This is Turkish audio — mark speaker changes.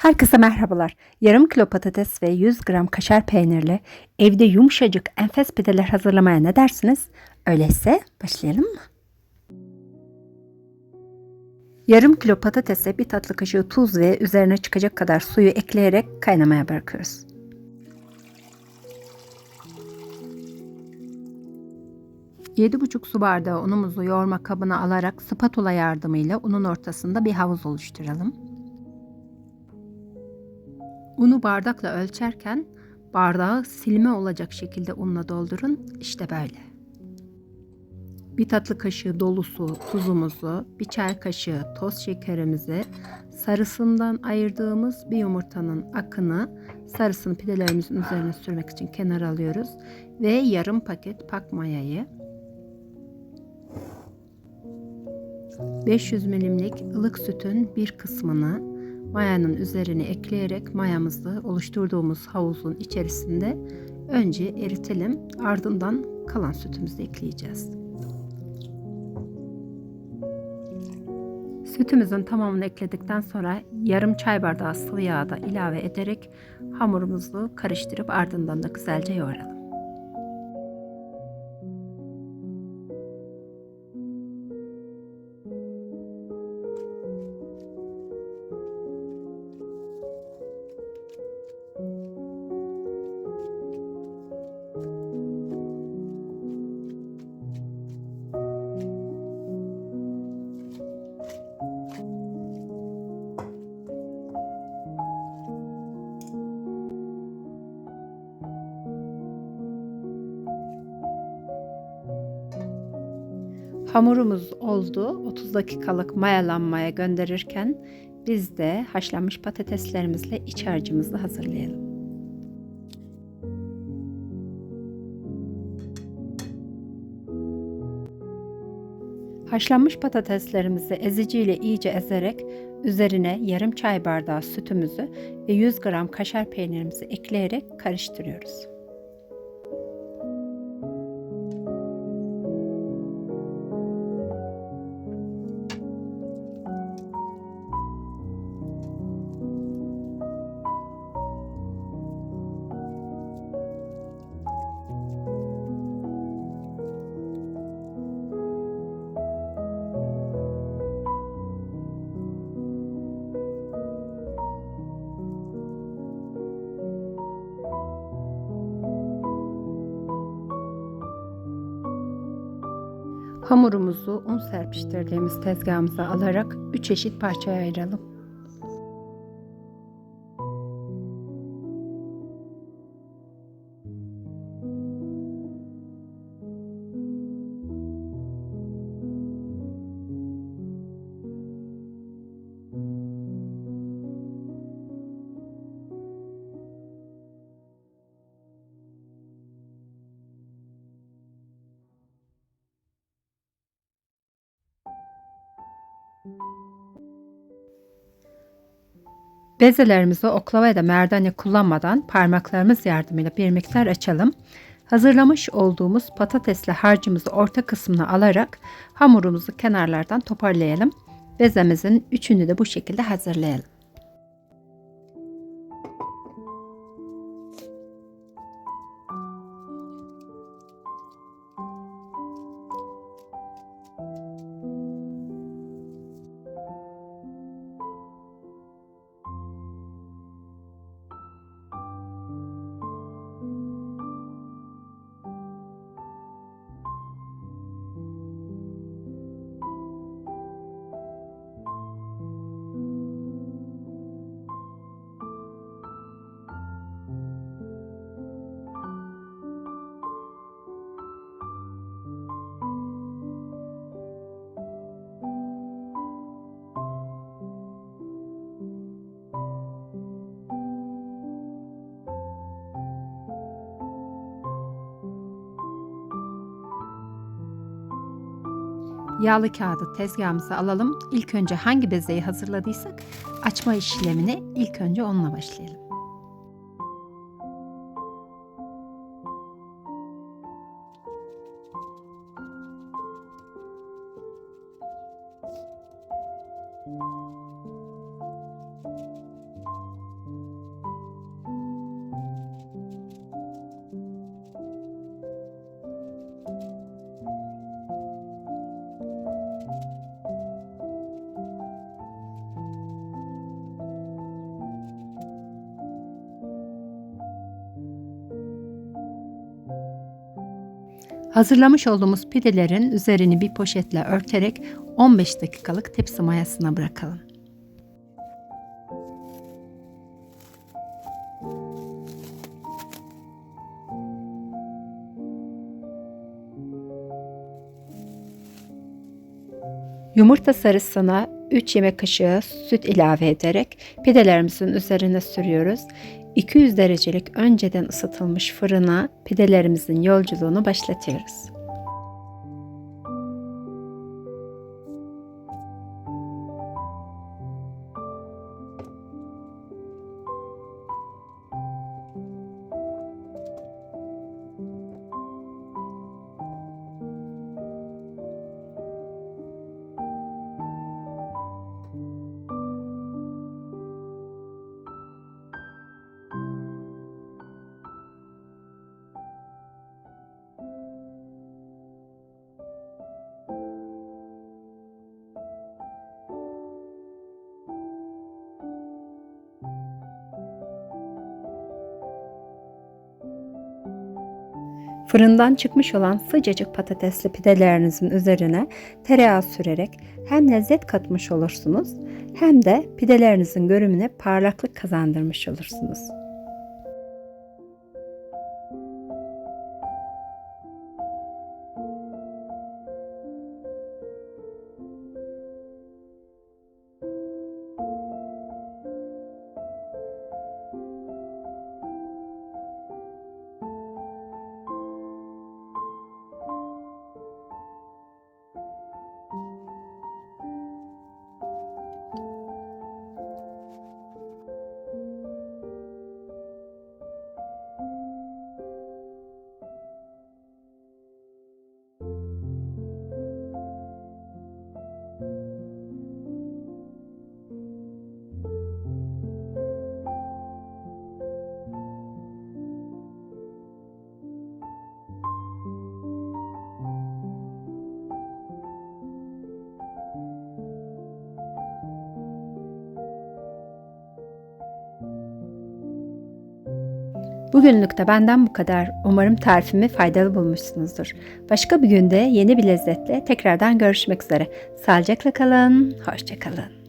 Speaker 1: Herkese merhabalar. Yarım kilo patates ve 100 gram kaşar peynirle evde yumuşacık enfes pideler hazırlamaya ne dersiniz? Öyleyse başlayalım mı? Yarım kilo patatese bir tatlı kaşığı tuz ve üzerine çıkacak kadar suyu ekleyerek kaynamaya bırakıyoruz. Yedi buçuk su bardağı unumuzu yoğurma kabına alarak spatula yardımıyla unun ortasında bir havuz oluşturalım. Unu bardakla ölçerken bardağı silme olacak şekilde unla doldurun. İşte böyle. Bir tatlı kaşığı dolusu tuzumuzu, bir çay kaşığı toz şekerimizi, sarısından ayırdığımız bir yumurtanın akını sarısını pidelerimizin üzerine sürmek için kenara alıyoruz ve yarım paket pak mayayı 500 milimlik ılık sütün bir kısmını mayanın üzerine ekleyerek mayamızı oluşturduğumuz havuzun içerisinde önce eritelim ardından kalan sütümüzü ekleyeceğiz. Sütümüzün tamamını ekledikten sonra yarım çay bardağı sıvı yağ da ilave ederek hamurumuzu karıştırıp ardından da güzelce yoğuralım. Hamurumuz oldu. 30 dakikalık mayalanmaya gönderirken biz de haşlanmış patateslerimizle iç harcımızı hazırlayalım. Haşlanmış patateslerimizi eziciyle iyice ezerek üzerine yarım çay bardağı sütümüzü ve 100 gram kaşar peynirimizi ekleyerek karıştırıyoruz. Hamurumuzu un serpiştirdiğimiz tezgahımıza alarak 3 eşit parçaya ayıralım. Bezelerimizi oklava ya da merdane kullanmadan parmaklarımız yardımıyla bir miktar açalım. Hazırlamış olduğumuz patatesli harcımızı orta kısmına alarak hamurumuzu kenarlardan toparlayalım. Bezemizin üçünü de bu şekilde hazırlayalım. Yağlı kağıdı tezgahımıza alalım. İlk önce hangi bezeyi hazırladıysak açma işlemine ilk önce onunla başlayalım. Hazırlamış olduğumuz pidelerin üzerini bir poşetle örterek 15 dakikalık tepsi mayasına bırakalım. Yumurta sarısına 3 yemek kaşığı süt ilave ederek pidelerimizin üzerine sürüyoruz. 200 derecelik önceden ısıtılmış fırına pidelerimizin yolculuğunu başlatıyoruz. Fırından çıkmış olan sıcacık patatesli pidelerinizin üzerine tereyağı sürerek hem lezzet katmış olursunuz hem de pidelerinizin görümüne parlaklık kazandırmış olursunuz. Bugünlük de benden bu kadar. Umarım tarifimi faydalı bulmuşsunuzdur. Başka bir günde yeni bir lezzetle tekrardan görüşmek üzere. Sağlıcakla kalın, hoşçakalın.